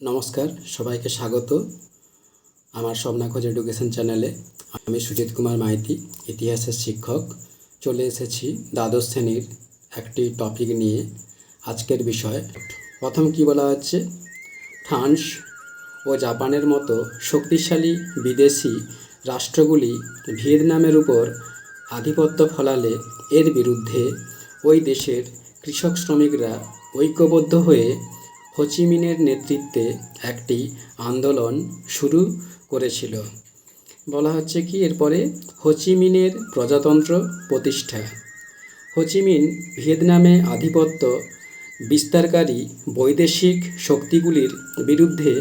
নমস্কার, সবাইকে স্বাগত আমার স্বপ্নাখোঁজ এডুকেশন চ্যানেলে। আমি সুজিত কুমার মাইতি, ইতিহাসের শিক্ষক। চলে এসেছি দ্বাদশ শ্রেণির একটি টপিক নিয়ে আজকের বিষয়। প্রথম কি বলা হচ্ছে? ফ্রান্স ও জাপানের মতো শক্তিশালী বিদেশি রাষ্ট্রগুলি ভিয়েতনামের উপর আধিপত্য ফলালে এর বিরুদ্ধে ওই দেশের কৃষক শ্রমিকরা ঐক্যবদ্ধ হয়ে হোচিমিনের নেতৃত্বে একটি আন্দোলন শুরু করেছিল। বলা হচ্ছে কি, এরপরে হোচিমিনের প্রজাতন্ত্র প্রতিষ্ঠা। হোচিমিন ভিয়েতনামে আধিপত্য বিস্তারকারী বৈদেশিক শক্তিগুলির বিরুদ্ধে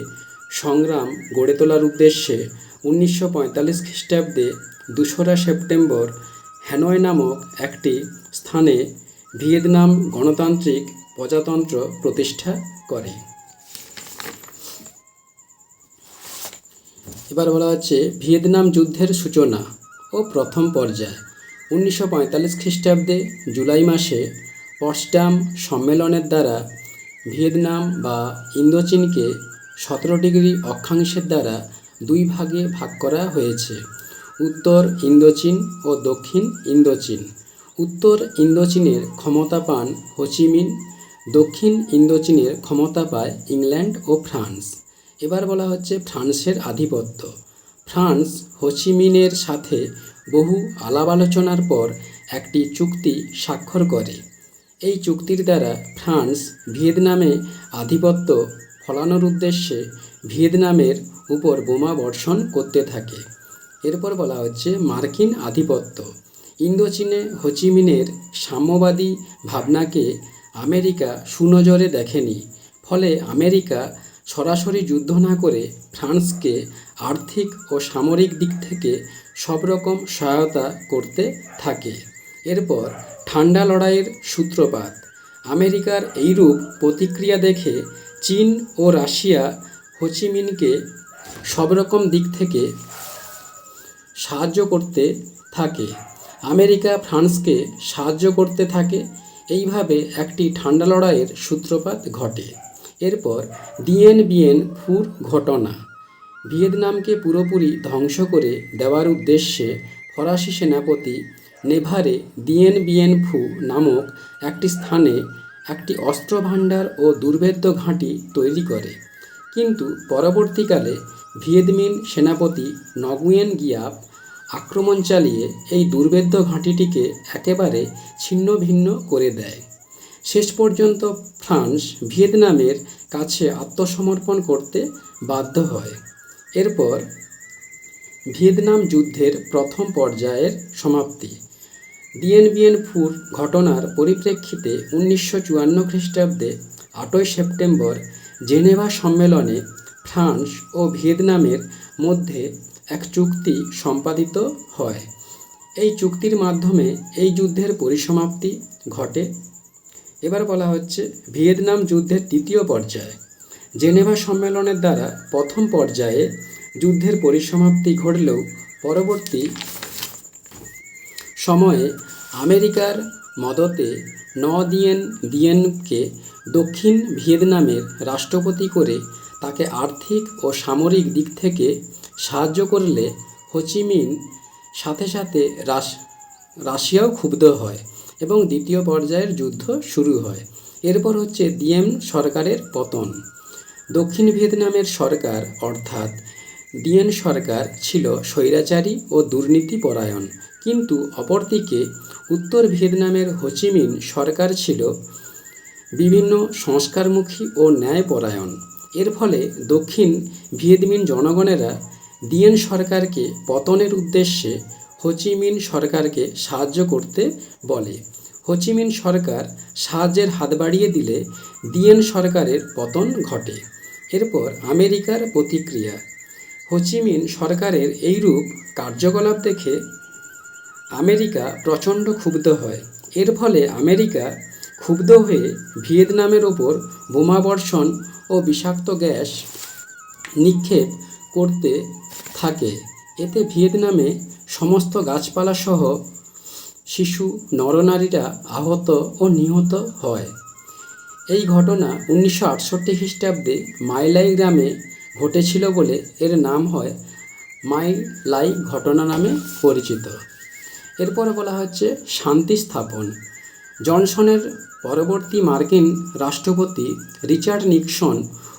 সংগ্রাম গড়ে তোলার উদ্দেশ্যে উনিশশো পঁয়তাল্লিশ খ্রিস্টাব্দে দোসরা সেপ্টেম্বর হ্যানয় নামক একটি স্থানে ভিয়েতনাম গণতান্ত্রিক প্রজাতন্ত্র প্রতিষ্ঠা করে। এবার বলা হচ্ছে ভিয়েতনাম যুদ্ধের সূচনা ও প্রথম পর্যায়। উনিশশো পঁয়তাল্লিশ খ্রিস্টাব্দে জুলাই মাসে পটসডাম সম্মেলনের দ্বারা ভিয়েতনাম বা ইন্দোচীনকে সতেরো ডিগ্রি অক্ষাংশের দ্বারা দুই ভাগে ভাগ করা হয়েছে। উত্তর ইন্দোচীন ও দক্ষিণ ইন্দোচীন। উত্তর ইন্দোচীনের ক্ষমতা পান হোচিমিন দক্ষিণ ইন্দোচীনের ক্ষমতা পায় ইংল্যান্ড ও ফ্রান্স। এবার বলা হচ্ছে ফ্রান্সের আধিপত্য। ফ্রান্স হোচিমিনের সাথে বহু আলাপ আলোচনার পর একটি চুক্তি স্বাক্ষর করে। এই চুক্তির দ্বারা ফ্রান্স ভিয়েতনামে আধিপত্য ফলানোর উদ্দেশ্যে ভিয়েতনামের উপর বোমা বর্ষণ করতে থাকে। এরপর বলা হচ্ছে মার্কিন আধিপত্য। ইন্দোচীনে হোচিমিনের সাম্যবাদী ভাবনাকে আমেরিকা সুনজরে দেখেনি, ফলে আমেরিকা সরাসরি যুদ্ধ না করে ফ্রান্সকে আর্থিক ও সামরিক দিক থেকে সব রকম সহায়তা করতে থাকে। এরপর ঠান্ডা লড়াইয়ের সূত্রপাত। আমেরিকার এইরূপ প্রতিক্রিয়া দেখে চীন ও রাশিয়া হোচিমিনকে সব রকম দিক থেকে সাহায্য করতে থাকে। আমেরিকা ফ্রান্সকে সাহায্য করতে থাকে এইভাবে একটি ঠান্ডা লড়াইয়ের সূত্রপাত ঘটে। এরপর ডিএন বিএন ফুর ঘটনা। ভিয়েতনামকে পুরোপুরি ধ্বংস করে দেওয়ার উদ্দেশ্যে ফরাসি সেনাপতি নেভারে ডিএন বিএন ফু নামক একটি স্থানে একটি অস্ত্রভাণ্ডার ও দুর্ভেদ্য ঘাঁটি তৈরি করে। কিন্তু পরবর্তীকালে ভিয়েতমিন সেনাপতি নগুয়েন গিয়াপ আক্রমণ চালিয়ে এই দুর্ভেদ্য ঘাঁটিটিকে একেবারে ছিন্ন ভিন্ন করে দেয়। শেষ পর্যন্ত ফ্রান্স ভিয়েতনামের কাছে আত্মসমর্পণ করতে বাধ্য হয়। এরপর ভিয়েতনাম যুদ্ধের প্রথম পর্যায়ের সমাপ্তি। ডিএনবিএন ফুর ঘটনার পরিপ্রেক্ষিতে উনিশশো চুয়ান্ন খ্রিস্টাব্দে আটই সেপ্টেম্বর জেনেভা সম্মেলনে ফ্রান্স ও ভিয়েতনামের মধ্যে এক চুক্তি সম্পাদিত হয়। এই চুক্তির মাধ্যমে এই যুদ্ধের পরিসমাপ্তি ঘটে। এবার বলা হচ্ছে, ভিয়েতনাম যুদ্ধের তৃতীয় পর্যায়। জেনেভা সম্মেলনের দ্বারা প্রথম পর্যায়ে যুদ্ধের পরিসমাপ্তি ঘটলেও পরবর্তী সময়ে আমেরিকার মদতে ন দিয়েন দিয়েনকে দক্ষিণ ভিয়েতনামের রাষ্ট্রপতি করে তাকে আর্থিক ও সামরিক দিক থেকে সাহায্য করলে হোচিমিন সাথে সাথে রাশ, রাশিয়াও ক্ষুব্ধ হয় এবং দ্বিতীয় পর্যায়ের যুদ্ধ শুরু হয়। এরপর হচ্ছে ডিএম সরকারের পতন। দক্ষিণ ভিয়েতনামের সরকার অর্থাৎ ডিএন সরকার ছিল স্বৈরাচারী ও দুর্নীতিপরায়ণ। কিন্তু অপরদিকে উত্তর ভিয়েতনামের হোচিমিন সরকার ছিল বিভিন্ন সংস্কারমুখী ও ন্যায়পরায়ণ। এর ফলে দক্ষিণ ভিয়েতমিন জনগণেরা ডিএন সরকারকে পতনের উদ্দেশ্যে হোচিমিন সরকারকে সাহায্য করতে বলে। হোচিমিন সরকার সাহায্যের হাত বাড়িয়ে দিলে ডিএন সরকারের পতন ঘটে। এরপর আমেরিকার প্রতিক্রিয়া। হোচিমিন সরকারের এইরূপ কার্যকলাপ দেখে আমেরিকা প্রচণ্ড ক্ষুব্ধ হয়। এর ফলে আমেরিকা ক্ষুব্ধ হয়ে ভিয়েতনামের ওপর বোমাবর্ষণ ও বিষাক্ত গ্যাস নিক্ষেপ করতে থাকে। এতে ভিয়েতনামে সমস্ত গাছপালা সহ শিশু, নরনারীরা আহত ও নিহত হয়। এই ঘটনা উনিশশো আটষট্টি খ্রিস্টাব্দে মাইলাই গ্রামে ঘটেছিল বলে এর নাম হয় মাইলাই ঘটনা নামে পরিচিত। এরপরে বলা হচ্ছে শান্তি স্থাপন। জনসনের পরবর্তী মার্কিন রাষ্ট্রপতি রিচার্ড নিক্সন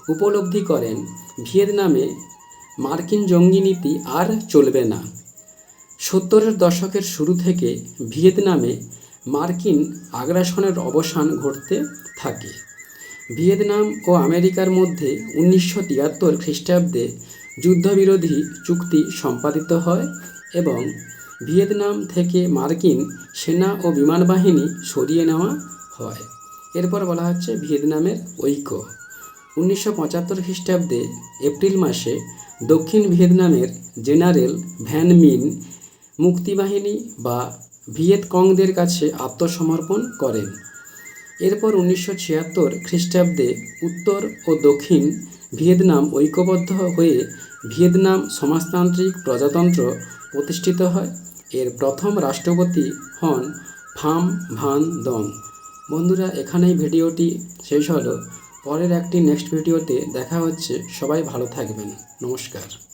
উপলব্ধি করেন, ভিয়েতনামে মার্কিন জঙ্গি নীতি আর চলবে না। সত্তরের দশকের শুরু থেকে ভিয়েতনামে মার্কিন আগ্রাসনের অবসান ঘটতে থাকে। ভিয়েতনাম ও আমেরিকার মধ্যে উনিশশো তিয়াত্তর খ্রিস্টাব্দে যুদ্ধবিরোধী চুক্তি সম্পাদিত হয় এবং ভিয়েতনাম থেকে মার্কিন সেনা ও বিমান বাহিনী সরিয়ে নেওয়া হয়। এরপর বলা হচ্ছে ভিয়েতনামের ঐক্য। উনিশশো পঁচাত্তর খ্রিস্টাব্দে এপ্রিল মাসে দক্ষিণ ভিয়েতনামের জেনারেল ভ্যান মিন মুক্তিবাহিনী বা ভিয়েতকংদের কাছে আত্মসমর্পণ করেন। এরপর উনিশশো ছিয়াত্তর খ্রিস্টাব্দে উত্তর ও দক্ষিণ ভিয়েতনাম ঐক্যবদ্ধ হয়ে ভিয়েতনাম সমাজতান্ত্রিক প্রজাতন্ত্র প্রতিষ্ঠিত হয়। এর প্রথম রাষ্ট্রপতি হন ফাম ভান দং। বন্ধুরা, এখানেই ভিডিওটি শেষ হলো। পরের একটি নেক্সট ভিডিওতে দেখা হচ্ছে। সবাই ভালো থাকবেন। নমস্কার।